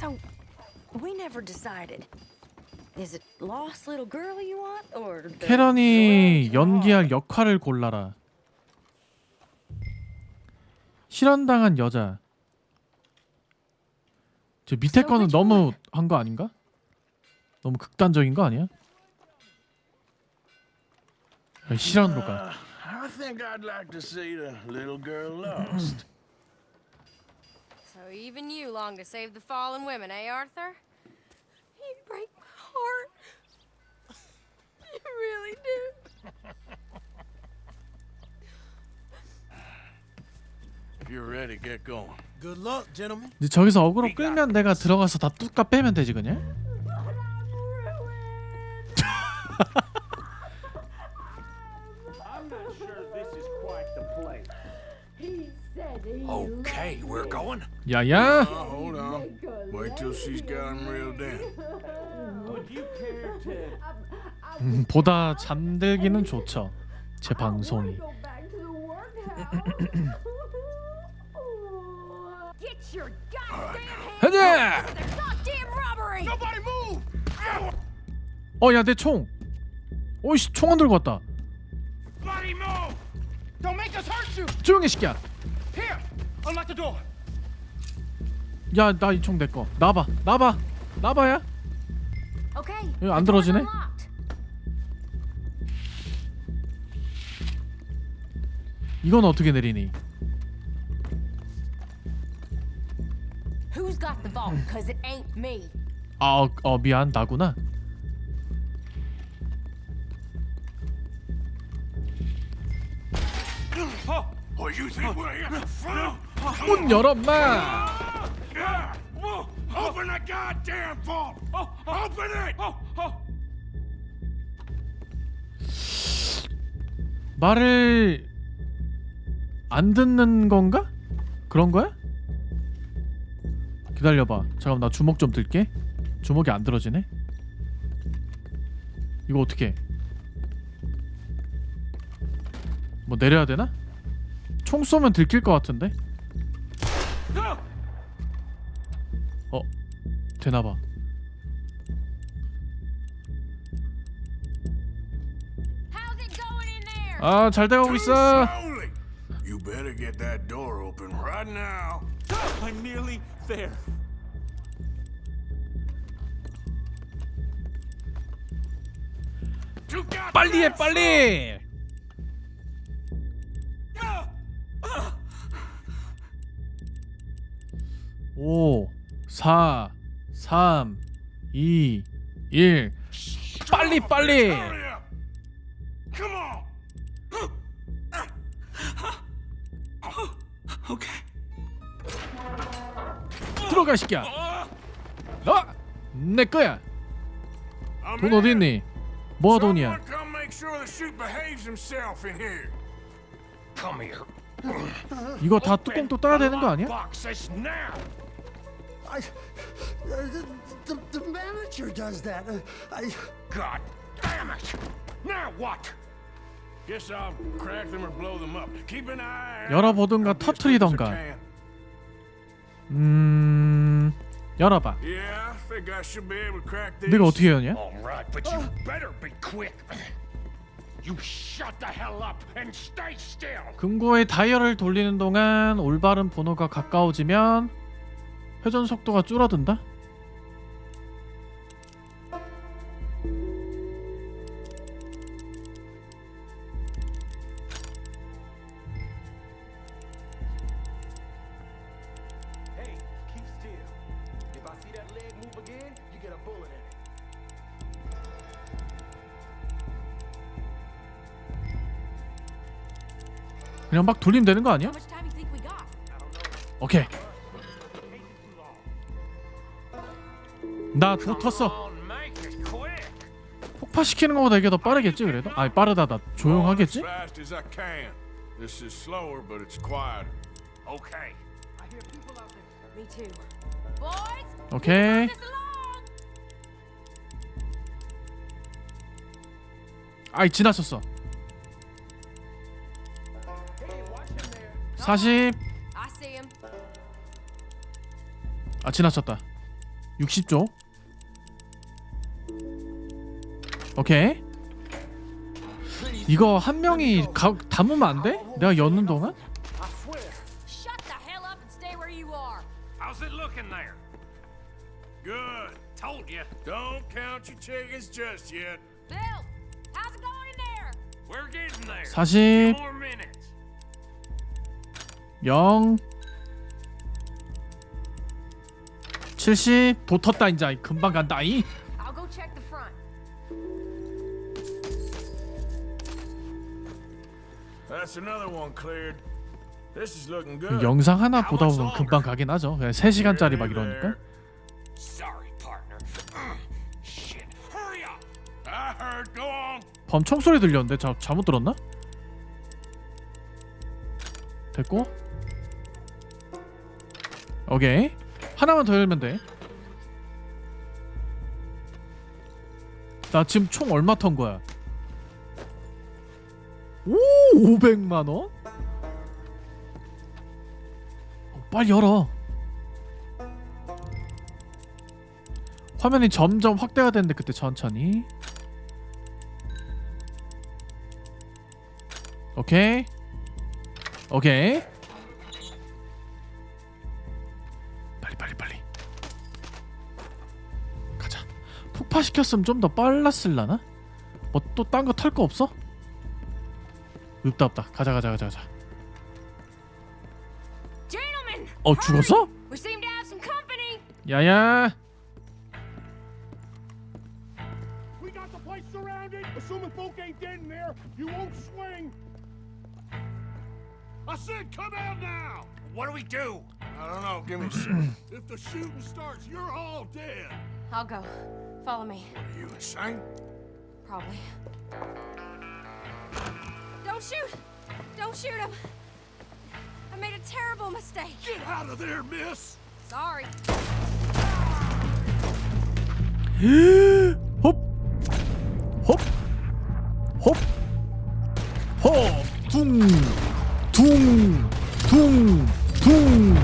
So, we never decided. Is it lost little girl you want, or the 캐런이 연기할 역할을 골라라. 실현당한 여자. 저 밑에 거는 너무 한 거 아닌가? 너무 극단적인 거 아니야? 야, 실현으로 가. Uh, I think I'd like to see the little girl lost. So even you long to save the fallen women, eh, Arthur? You break my heart. You really do. if you're ready, get going. Good luck, gentlemen. 이제 저기서 어그로 끌면 내가 들어가서 다 뚜까 빼면 되지 그냥? 야야. Oh, hold on. Wait till she's got him reeled in. Would you care to 음, 보다 잠들기는 좋죠. 제 방송이. Go back to the workhouse. Get your goddamn hands 하자. off their goddamn robbery! Nobody move! 어, 야, 내 총. 오이씨, 총 안 들고 왔다. Bloody move! Don't make us hurt you! 조용히 시키야. Here! Unlock the door! 야, 나 이 총내 거. 나봐, 나봐, 나봐야. Okay. 이거 안 들어지네? 이건 어떻게 내리니? Who's got the vault? Cause it ain't me. 아, 어, 어 미안, 나구나. Oh? 문 열어, 마. Yeah! Whoa! Open the goddamn vault! Open it! 말을 안 듣는 건가? 그런 거야? 기다려봐. 잠깐 나 주먹 좀 들게. 주먹이 안 들어지네. 이거 어떻게? 뭐 내려야 되나? 총 쏘면 들킬 것 같은데. 어, 되나 봐. How's it going in there? 아, 잘 돼가고 있어. You better get that door open right now. I'm nearly there. 빨리 해? 빨리. 오, 사, 삼, 이, 일. 빨리 빨리. 들어가 시키야. 어? 내 거야. 돈. 어디 있니? 뭐가 돈이야? 이거 다 뚜껑 또 따야 되는 거 아니야? The, the, the manager does that. Uh, I, God damn it! Now what? Guess I'll crack them or blow them up. Keep an eye. 열어보든가 터트리던가. 음, 열어봐. Yeah, I think I should be able to crack this. 내가 어떻게 여냐? All right, but you better be quick. You shut the hell up and stay still. 금고의 다이얼을 돌리는 동안 올바른 번호가 가까워지면 회전 속도가 줄어든다. 그냥 막 돌리면 되는 거 아니야? 오케이. 나 붙었어. make it quick. 폭파시키는 것보다 이게 더 빠르겠지 그래도? 아니 빠르다다 조용하겠지? As fast as I can. This is slower, but it's quieter. Okay. Me too. Boys, 오케이. 아이 지나쳤어. 40. I see him. 아 지나쳤다. 60조 오케이 이거 한 명이 가, 담으면 안 돼? 내가 여는 동안? I swear. Shut the hell up and stay where you are. How's it looking there? Good. Told you. Don't count your chickens just yet. Bill, how's it going in there? We're getting there. 40 More minutes. 0 70 붙었다 이제 금방 간다 이 I'll go check the front. That's another one cleared. This is looking good. 영상 하나 보다 보면? 금방 가긴 하죠 그냥 3시간짜리 막 이러니까 Sorry, partner. Shit. Hurry up. I heard. Go on. 범 총소리 들렸는데 자, 잘못 들었나? 됐고 오케이. 하나만 더 열면 돼나 지금 총 얼마 턴 거야? 오 500만 원? 어, 빨리 열어. 화면이 점점 확대가 되는데 그때 천천히. 오케이. 오케이 폭파시켰으면 좀 더 빨랐을라나? 뭐 또 딴 거 털 거 없어? 없다 없다 가자 가자 가자 가자! 어 죽었어? 야야 We got the place surrounded. Assuming folk ain't dead in there, you won't swing. I said, come out now. What do we do? I don't know. Give me a second. if the shooting starts, you're all dead. I'll go. Follow me. Are you insane? Probably. Don't shoot! Don't shoot him! I made a terrible mistake. Get out of there, miss. Sorry. 홉! 홉! 홉! 홉! 둥! 둥! 둥! 둥!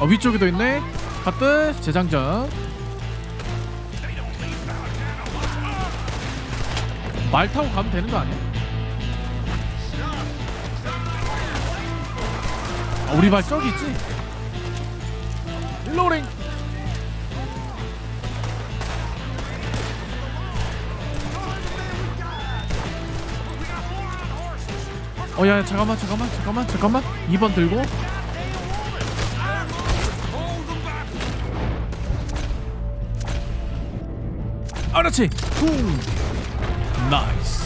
어 위쪽에도 있네. 가뜩 재장전. 말 타고 가면 되는 거 아니야? 아, 우리 발 저기 있지? 릴로링. 어, 야, 야, 잠깐만, 잠깐만, 잠깐만, 잠깐만. 2번 들고. 그렇지. 쿵. 나이스.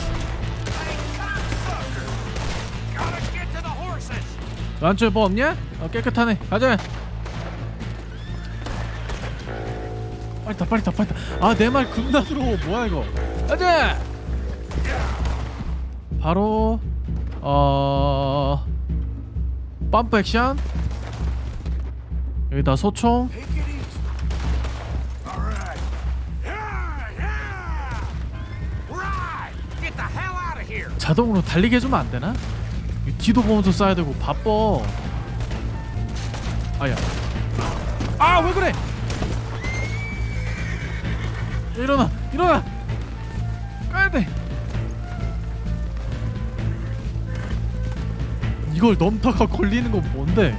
란초에 뭐 없냐? 어, 깨끗하네. 가자. 빨리 타, 빨리 타, 빨리 타. 아, 내 말 겁나 들어. 뭐야 이거? 가자. 바로 어 펌프 액션 여기다 소총 자동으로 달리게 해주면 안 되나? 이 뒤도 보면서 쏴야 되고 바빠. 아야. 아 왜 그래? 일어나, 일어나. 까야 돼. 이걸 넘다가 걸리는 건 뭔데?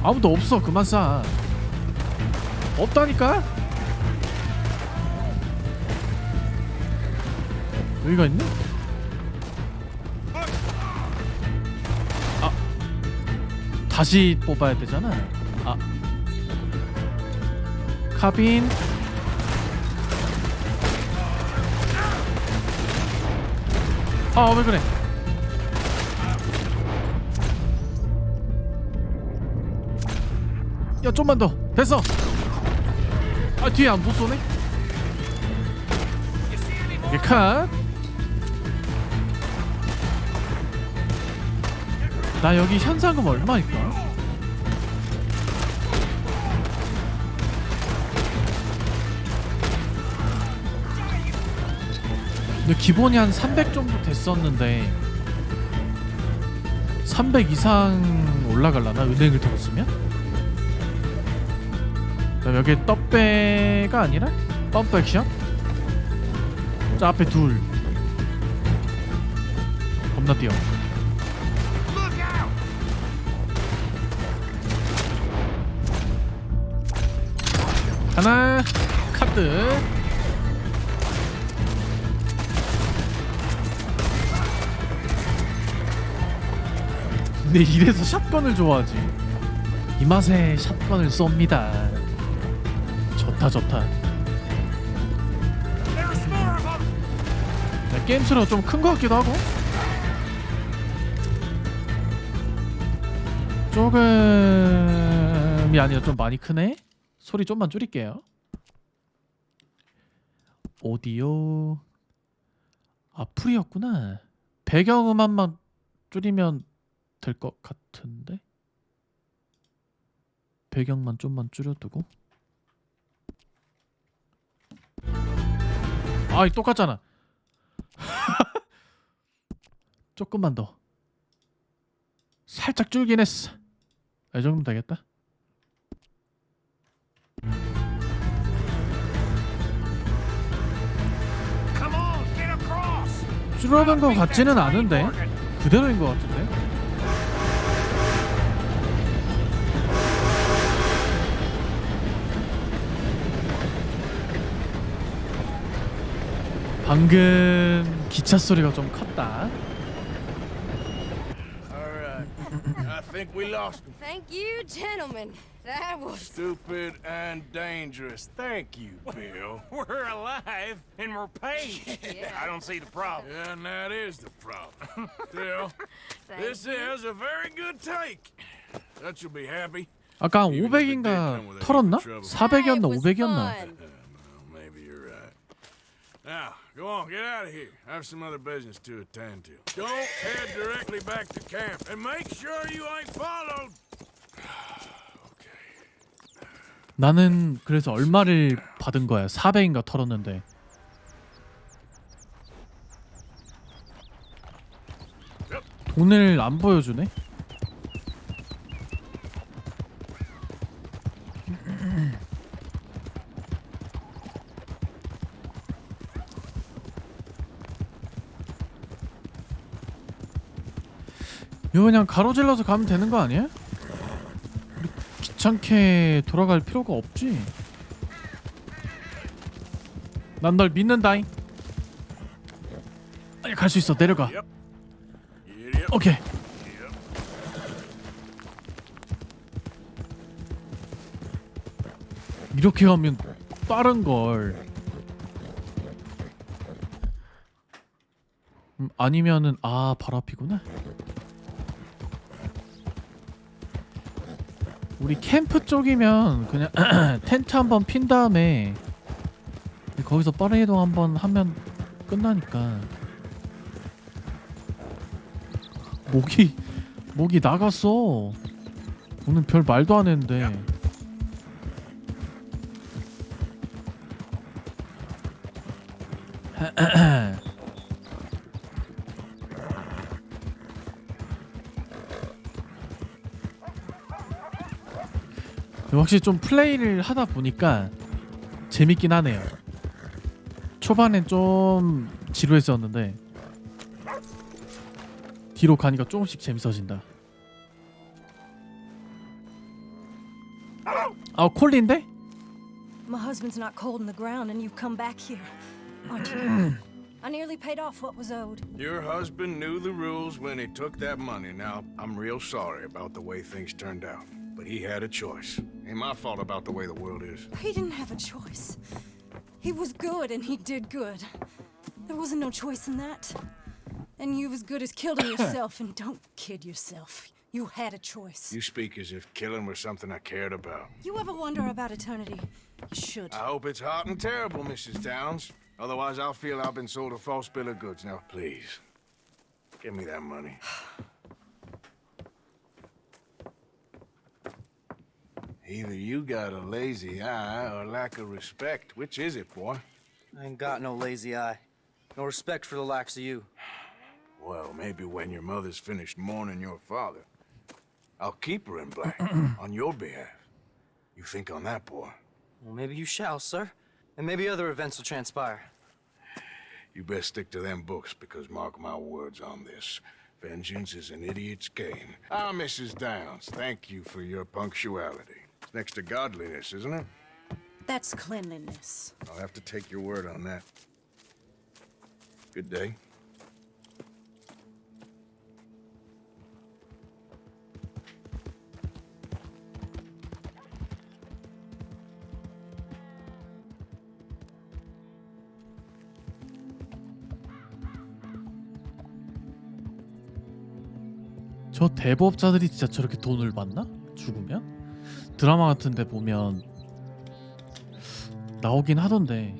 아무도 없어. 그만 쏴. 없다니까? 여기가 있네? 아 다시 뽑아야 되잖아. 아 카빈 아왜 그래? 야 좀만 더 됐어. 아 뒤에 안못 쏘네. 이게 컷. 나 여기 현상금 얼마일까? 근데 기본이 한 300 정도 됐었는데 300 이상 올라갈라나 은행을 털었으면? 그럼 여기 떡배가 아니라 펌프 액션? 저 앞에 둘 겁나 뛰어 하나 카드. 근데 이래서 샷건을 좋아하지. 이 맛에 샷건을 쏩니다. 좋다 좋다! 네, 게임 수로 좀큰 것 같기도 하고. 조금이 아니라 좀 많이 크네 소리 좀만 줄일게요. 오디오. 아 풀이었구나. 배경음악만 줄이면 될 것 같은데? 배경만 좀만 줄여두고? 아이 똑같잖아. 조금만 더. 살짝 줄긴 했어. 이 정도면 되겠다 줄어든 것 같지는 않은데 그대로인 것 같은데 방금 기차 소리가 좀 컸다 All right. I think we lost him. Thank you, gentlemen. That was. Stupid and dangerous. Thank you, Bill. We're alive and we're paid. Yeah. I don't see the problem. Yeah, and that is the problem. Still, Thank this you. is a very good take. That you'll be happy. 아까 한 500인가 털었나? 400이었나 It was 500이었나? fun. Well, maybe you're right. Now, go on, get out of here. I have some other business to attend to. Don't head directly back to camp, and make sure you ain't followed. 나는 그래서 얼마를 받은 거야? 400인가 털었는데. 돈을 안 보여주네? 이거 그냥 가로질러서 가면 되는 거 아니야? 귀찮게 돌아갈 필요가 없지. 난 널 믿는다잉. 아니 갈 수 있어. 내려가. 오케이. 이렇게 하면 빠른 걸. 음, 아니면은 아 바로 앞이구나 우리 캠프 쪽이면 그냥 텐트 한번 핀 다음에 거기서 빠른 이동 한번 하면 끝나니까. 목이 목이 나갔어. 오늘 별 말도 안 했는데 확실히 좀 플레이를 하다 보니까 재밌긴 하네요. 초반엔 좀 지루했었는데 뒤로 가니까 조금씩 재밌어진다. 아 콜리인데? My husband's not cold in the ground, and you've come back here, aren't you? I nearly paid off what was owed. Your husband knew the rules when he took that money. Now, I'm real sorry about the way things turned out. But he had a choice. Ain't my fault about the way the world is. He didn't have a choice. He was good, and he did good. There wasn't no choice in that. And you've as good as killed him yourself, and don't kid yourself. You had a choice. You speak as if killing was something I cared about. You ever wonder about eternity? You should. I hope it's hot and terrible, Mrs. Downs. Otherwise, I'll feel I've been sold a false bill of goods. Now, please, give me that money. Either you got a lazy eye or lack of respect. Which is it, boy? I ain't got no lazy eye. No respect for the likes of you. Well, maybe when your mother's finished mourning your father. I'll keep her in black on your behalf. You think on that, boy? Well, maybe you shall, sir. And maybe other events will transpire. You best stick to them books because mark my words on this. Vengeance is an idiot's game. Ah, Mrs. Downs, thank you for your punctuality. It's next to godliness, isn't it? That's cleanliness. I'll have to take your word on that. Good day. 저 대법자들이 진짜 저렇게 돈을 받나? 죽으면? 드라마 같은데 보면 나오긴 하던데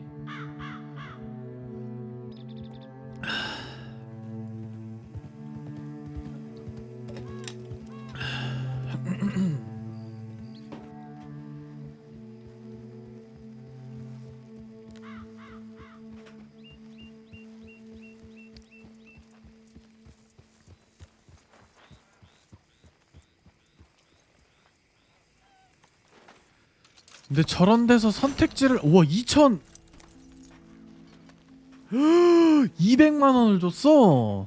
근데 저런 데서 선택지를 우와 2천. 200만 원을 줬어.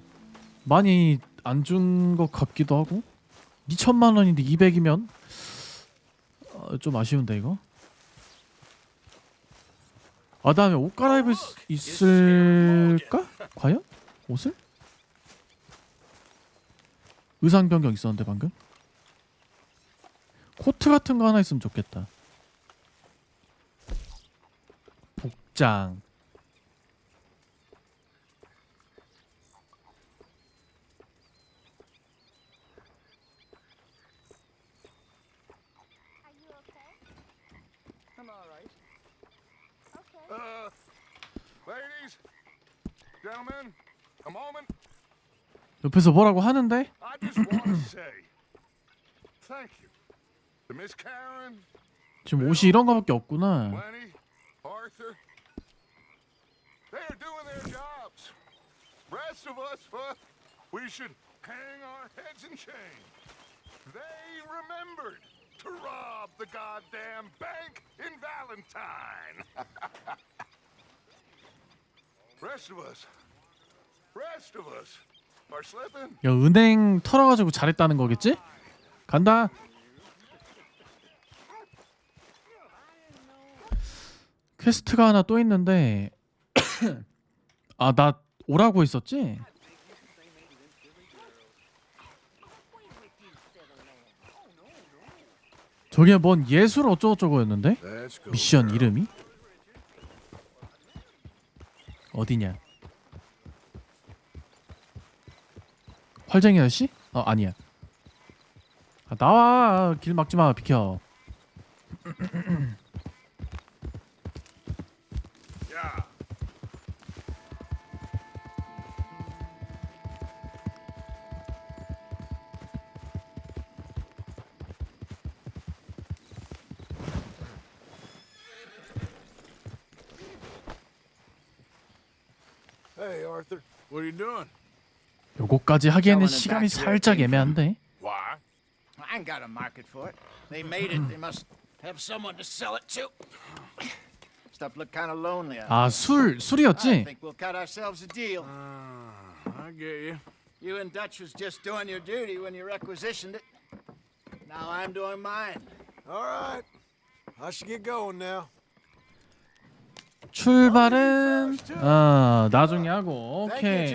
많이 안 준 것 같기도 하고. 2천만 원인데 200이면? 어, 좀 아쉬운데 이거. 아 다음에 옷 갈아입을 수 있을까? 과연? 옷을? 의상 변경 있었는데 방금? 코트 같은 거 하나 있으면 좋겠다 복장 Uh, ladies, gentlemen, a moment. 옆에서 뭐라고 하는데 thank you Miss Karen, 지금 옷이 이런 거밖에 없구나. They are doing their jobs. Rest of us, uh, we should hang our heads in shame. They remembered to rob the goddamn bank in Valentine. Rest of us, rest of us are slipping. 야 은행 털어가지고 잘했다는 거겠지? 간다 퀘스트가 하나 또 있는데 아 나 오라고 했었지? 저게 뭔 예술 어쩌고저쩌고였는데? 미션 이름이? 어디냐? 활쟁이 아저씨? 어 아니야. 아, 나와 길 막지 마 비켜. Yeah. Hey, Arthur. What are you doing? 요거까지 하기에는 시간이 살짝. 애매한데. Why? I ain't got a market for it. They made it. They must have someone to sell it to. Stuff looked kind of lonely. out 아 술 I 술이었지? think we'll cut ourselves a deal. Uh, I get you. You and Dutch was just doing your duty when you requisitioned it. Now I'm doing mine. All right. I should get going now. 출발은 아 나중에 하고 오케이.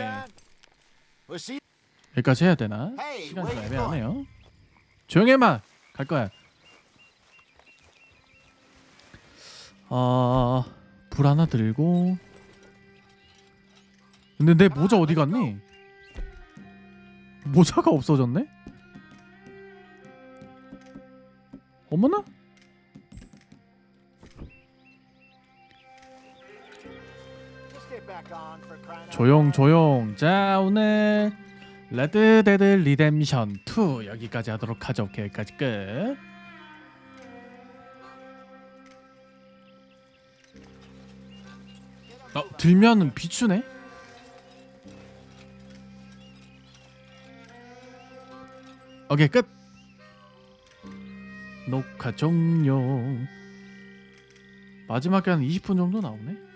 여기까지 해야 되나? 시간 좀 애매하네요. 조용히 해마 갈 거야. 아불 하나 들고 근데 내 모자 어디 갔니? 모자가 없어졌네? 어머나? 조용. 조용 자 오늘 레드 데드 리뎀션 2 여기까지 하도록 하죠 오케이 여기까지 끝 어, 들면은 비추네 오케이 끝 녹화 종료. 마지막에 한 20분 정도 나오네. 끝.